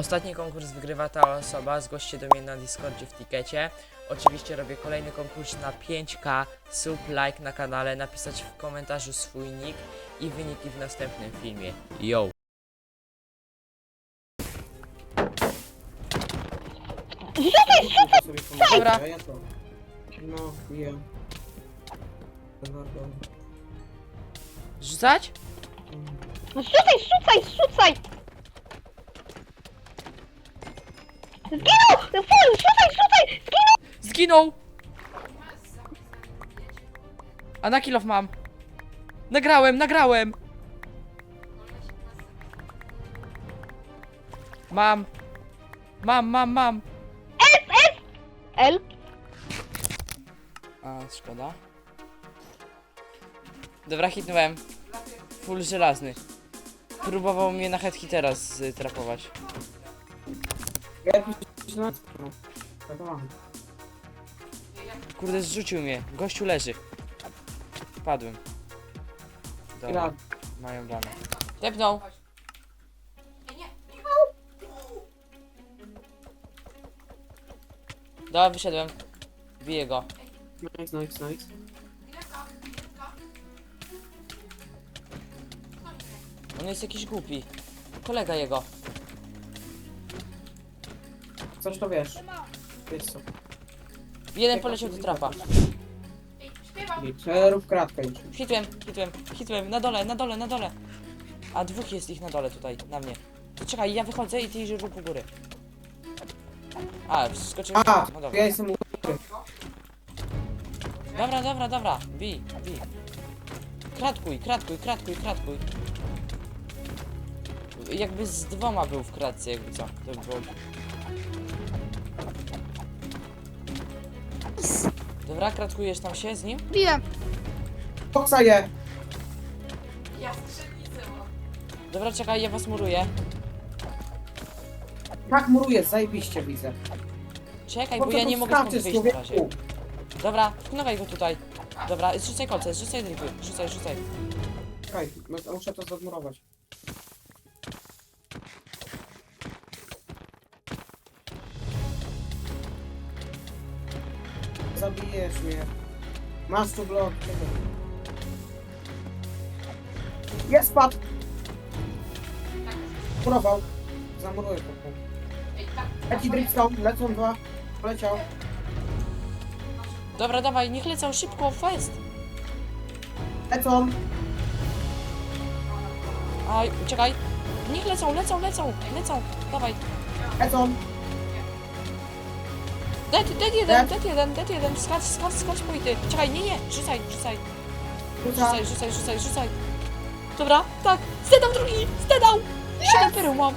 Ostatni konkurs wygrywa ta osoba, zgłoś się do mnie na Discordzie w tikecie. Oczywiście robię kolejny konkurs na 5k, sub, like na kanale, napisać w komentarzu swój nick i wyniki w następnym filmie. Yo! Dobra. Ja to. No. Bardzo. Rzucać? No rzucaj, rzucaj, rzucaj! Zginął! Full, rzucaj, rzucaj! Zginął! Zginął! A na kilof mam. Nagrałem, nagrałem! Mam. Mam, mam, mam. L. A, szkoda. Dobra, hitnąłem. Full żelazny. Próbował mnie na hetki teraz y, trapować. Ja jakiś na... No. Tak mam. Kurde, zrzucił mnie. Gościu leży. Padłem. Dobra, Gra. mają dane. Tepnął. Dobra, wyszedłem. Biję go. Nice, nice, nice. On jest jakiś głupi. Kolega jego. Coś to wiesz. Wiesz co. Jeden poleciał do trapa. Rób kratkę już. Hitłem, hitłem, hitłem. Na dole, na dole, na dole. A dwóch jest ich na dole tutaj, na mnie. To czekaj, ja wychodzę i ty rób u góry. A, wskoczyłem. A, No dobra. ja jestem u... Dobra, dobra, dobra. Bij, bij. Kratkuj, kratkuj, kratkuj, kratkuj. Jakby z dwoma był w kratce, jakby co. To by było... Dobra, kratkujesz tam się z nim? Biłem. Koksa je! Dobra, czekaj, ja was muruję. Tak muruje, zajebiście widzę. Czekaj, bo ja nie mogę stąd wyjść na razie. Dobra, wknowaj go tutaj. Dobra, rzucaj kolce, rzucaj dripy, rzucaj, rzucaj. Czekaj, no- muszę to zadmurować. Zabijesz mnie. Masz tu blok. Jest pad! Murował. Zamuruję to. Leci dripstone, lecą dwa. Poleciał. Dobra, dawaj, niech lecą szybko, fest. Lecą. Aj, czekaj. Niech lecą, lecą, lecą, lecą. Dawaj. Lecą. Dead, dead jeden, Dead. jeden, dead jeden. Skacz, skacz, skacz pójdę. Czekaj, nie, nie, rzucaj, rzucaj. Rzuca. Rzucaj, rzucaj, rzucaj, rzucaj. Dobra, tak. Zdedał drugi, zdedał. Siedem pereł mam.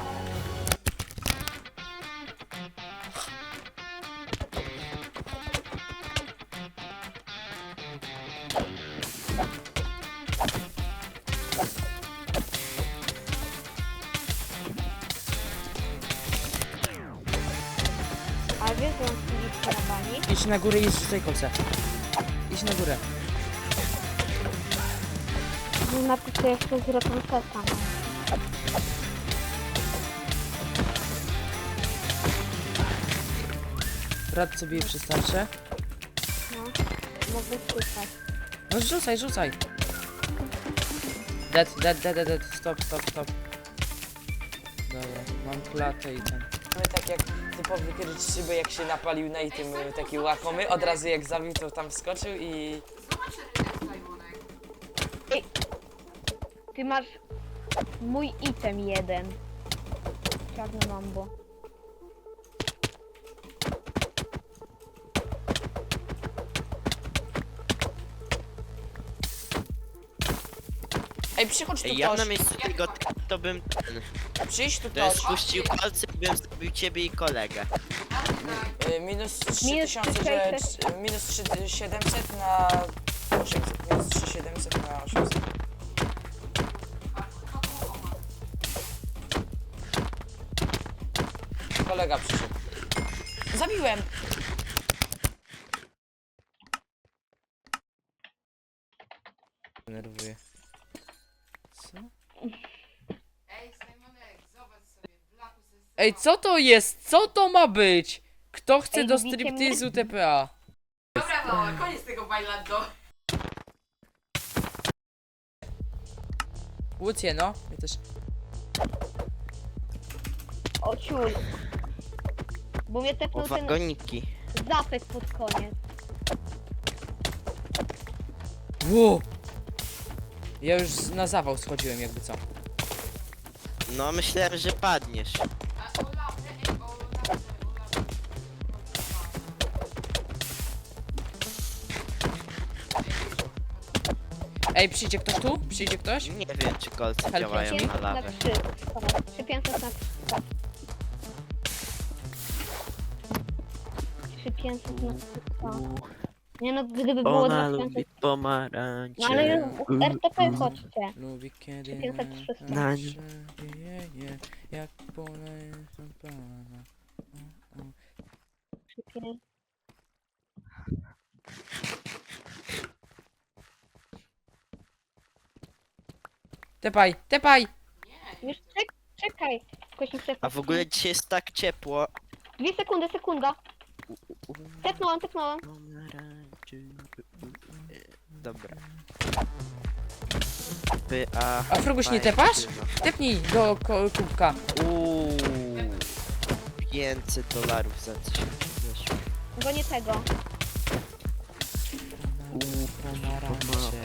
Na bani? Idź na górę i rzucaj kolce. Idź na górę. No napiszę jeszcze z rekompensą. Rad sobie je przystarczę. No. Mogę słyszeć. No rzucaj, rzucaj. Dead, dead, dead, dead, dead. Stop, stop, stop. Dobra, mam klatę i ten. My tak jak typowy grycz szyby, jak się napalił na i tym y, taki łakomy, od razu jak zabił, to tam wskoczył i... Ty masz mój item jeden. Czarne mambo. Ej, przychodź tu Ej, ja ktoś, na miejscu tego to bym ten, przyjdź tu to ktoś. spuścił palce i bym zrobił ciebie i kolegę. Y, minus Minus 3000, że- minus 3700 na 800, minus 3700 na 800. Kolega przyszedł. Zabiłem! Denerwuję. Co? Ej, co to jest? Co to ma być? Kto chce Ej, do lubicie mnie? striptizu TPA? Dobra, no, koniec tego bailando. Łucję, no. Ja też. O ciul. Bo mnie tepnął ten wagoniki. zapek pod koniec. Ło! Ja już z- na zawał schodziłem, jakby co. No myślałem, że padniesz. Ej, przyjdzie ktoś tu? Przyjdzie ktoś? Nie wiem, czy kolce Help działają na 500 na lawę. 3. 3500 na 3. 3500 na 3. Nie no, gdyby było Ona 2000. lubi pomarańcze. No ale Mm, RTP mm. chodźcie. Lubi kiedy 500, 300. Na- je, je, jak pole pana. 3500. Tepaj, tepaj! Już czek, czekaj. Się A w ogóle dzisiaj jest tak ciepło. Dwie sekundy, sekunda. Tepnąłem, tepnąłem. Dobra. By, a... A Fruguś nie tepasz? Tepnij do ko- kubka. Uuu. 500 dolarów za coś. Weszło. Go nie tego. Uuu, pomarańcze.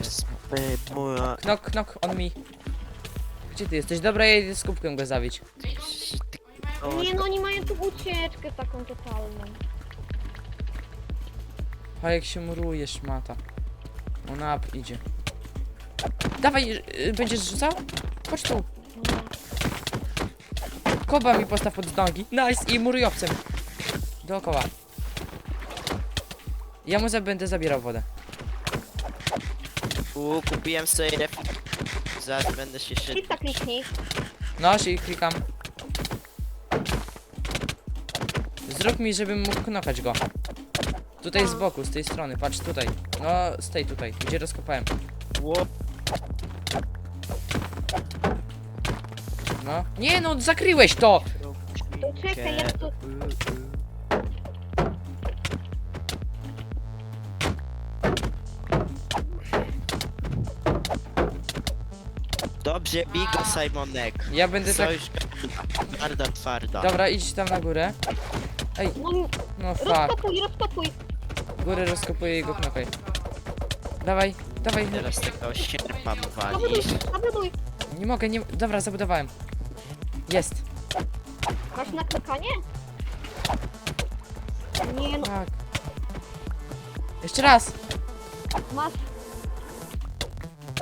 Moja... Knok, knok, on mi. Gdzie ty jesteś? Dobra, ja idę z kubkiem go zabić. Nie no, oni mają tu ucieczkę taką totalną. A jak się murujesz, mata. Ona up idzie. Dawaj, y, będziesz rzucał? Chodź tu. Koba mi postaw pod nogi. Nice i muruj obcym. Dookoła. Ja mu za będę zabierał wodę. Uuu, kupiłem sobie Zaraz będę się szedł. Klika kliknij. No, i klikam. Zrób mi, żebym mógł knokać go. Tutaj z boku, z tej strony, patrz tutaj. No, z tej tutaj, gdzie rozkopałem. Ło- No. Nie no, zakryłeś to! To czekaj, ja tu... Dobrze, bigo Simonek. Ja będę tak... Sojusz twarda, twarda. Dobra, idź tam na górę. Ej, No, no fuck. rozkopuj, rozkopuj. Górę rozkopuję i go knokaj. Dawaj, dawaj. Teraz tego sierpa mu Zabuduj, walisz. zabuduj. Nie mogę, nie... Dobra, zabudowałem. Jest. Masz na klikanie? Nie no, Tak. Jeszcze raz. masz...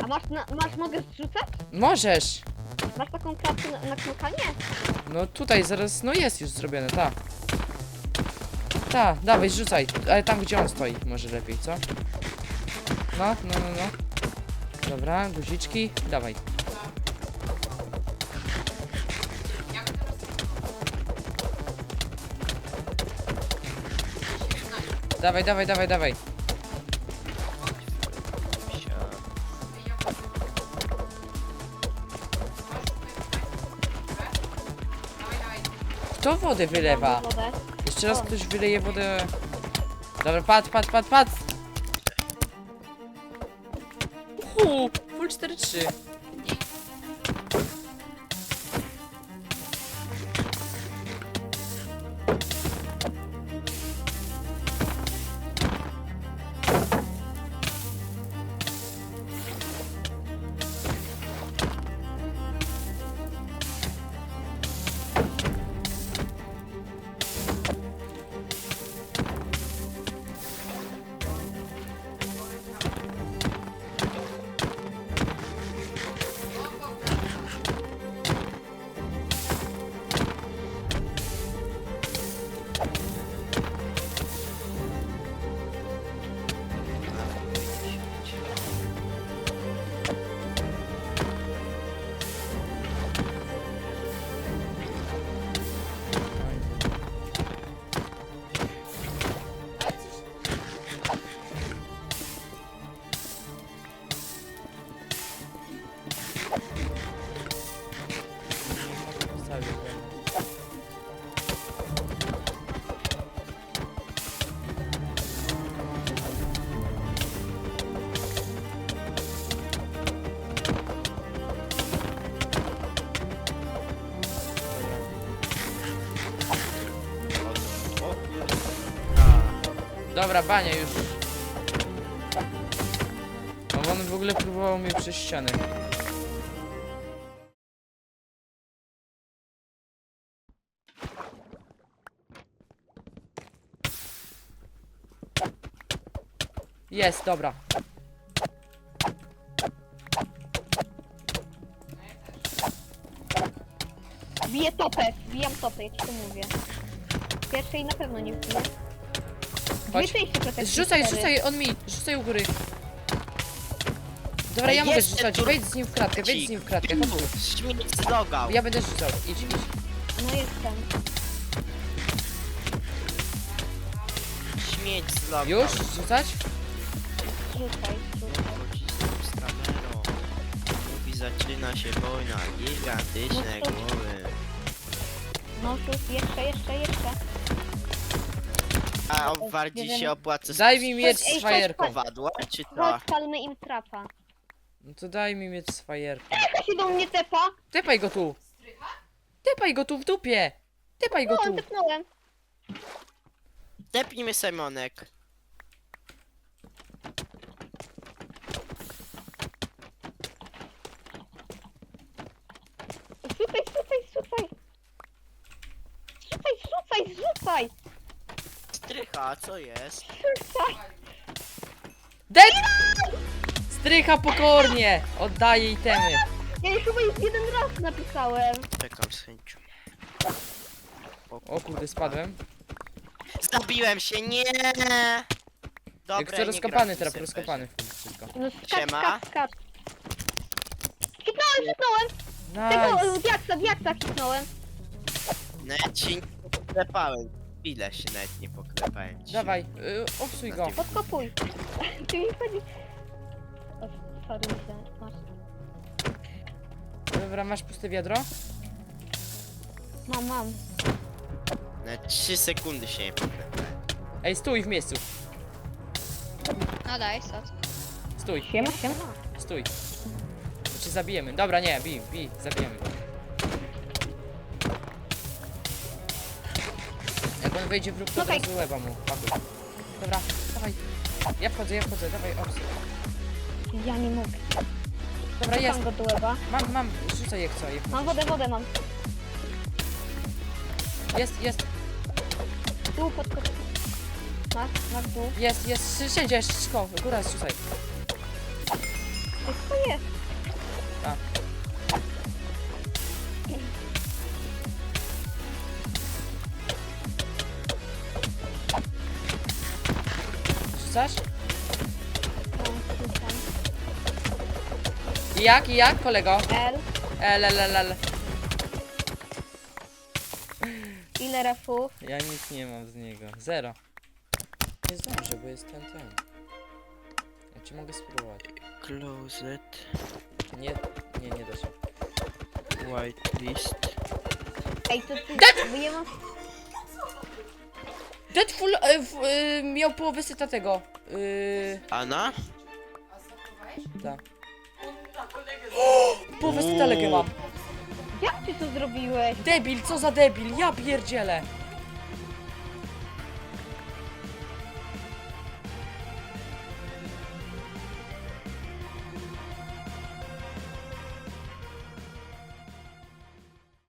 A masz, na, masz mogę zrzucać? Możesz. Masz taką klatkę na, na klikanie? No tutaj zaraz, no jest już zrobione, ta. Ta, dawaj, rzucaj, ale tam gdzie on stoi, może lepiej, co? No, no, no, no. Dobra, guziczki, dawaj. Dawaj, dawaj, dawaj, dawaj. Kto wodę wylewa? Jeszcze raz ktoś wyleje wodę. Dobra, pad, pad, pad, pad! Uhu, full 4-3. Dobra, bania już. No on w ogóle próbował mnie przez ścianę. Jest, dobra. Biję topę, bijam topę, jak ci to mówię. Pierwszej na pewno nie wbiję. Chodź. Protekcji Rzucaj, cztery. rzucaj, on mi, rzucaj u góry. Dobra, ja mogę jest rzucać, wejdź z nim w kratkę, wejdź z nim w kratkę, chodź tu. Śmieć zlogał. Ja będę rzucał, idź, idź. No jestem. Śmieć zlogał. Już? Rzucać? Rzucaj, rzucaj. Pocisnął z kamerą. Mówi, zaczyna się wojna. Gigantyczne No to- głowy. No rzuć, jeszcze, jeszcze, jeszcze. A on bardziej Jeden. się opłaca z Daj mi miecz Ej, z chodź, fajerką. kowadła, czy to? Chodź, palmy im trapa. No to daj mi miecz z fajerką. Jaka się do mnie tepa? Typaj go tu! Typaj go tu w dupie! Typaj go No, tu! tepnąłem. Tepnijmy Simonek. Rzucaj, rzucaj, rzucaj. Rzucaj, rzucaj, rzucaj. Strycha, co jest? Dead! Strycha pokornie! Oddaję itemy. Ja już chyba już jeden raz napisałem. Czekam z chęcią. O kurde, spadłem. Zabiłem się, nie! Dobra, Jak chcę rozkopany teraz, tym rozkopany. Wszystko. No skacz, Siema. skacz, skacz. Hitnąłem, hitnąłem. Tego, Nice! diaksa, diaksa hitnąłem. nie poklepałem. Chwilę się nawet nie poklepałem ci. Dawaj, y, obsuj go. Podkopuj. Ty mi chodzi. O, sorry, myślałem, masz. Dobra, masz puste wiadro? Mam, mam. Na 3 sekundy się nie poklepałem. Ej, stój w miejscu. No daj, sot. Stój, Siema, siema. stój. Bo cię zabijemy. Dobra, nie, bij, bij, zabijemy go. Jak wejdzie w róg, to od Okej. razu łeba mu. pakuj. Dobra, dawaj. Ja wchodzę, ja wchodzę, dawaj, obsuj. Ja nie mogę. Dobra, jest. Mam go do łeba. Mam, mam, rzucaj jak co, jak Mam wodę, wodę mam. Jest, jest, Tu podkopuj. Masz, masz dół. jest, jest, wszędzie, wszystko, góra, rzucaj. Ej, Co jest? Rzucasz? I jak, i jak, kolego? L. El, el, el, el. Ile refów? Ja nic nie mam z niego. Zero. Jest dobrze, bo jest ten, ten. Ja ci mogę spróbować. Closet, Nie, nie, nie da się. whitelist. Ej, to ty... Bo ja mam... Deadpool e, w, e, miał połowę syta tego. Yy, Ana? A zachowałeś? tak. Połowę syta legę mam. Jak ty to zrobiłeś? Debil, co za debil, ja pierdzielę.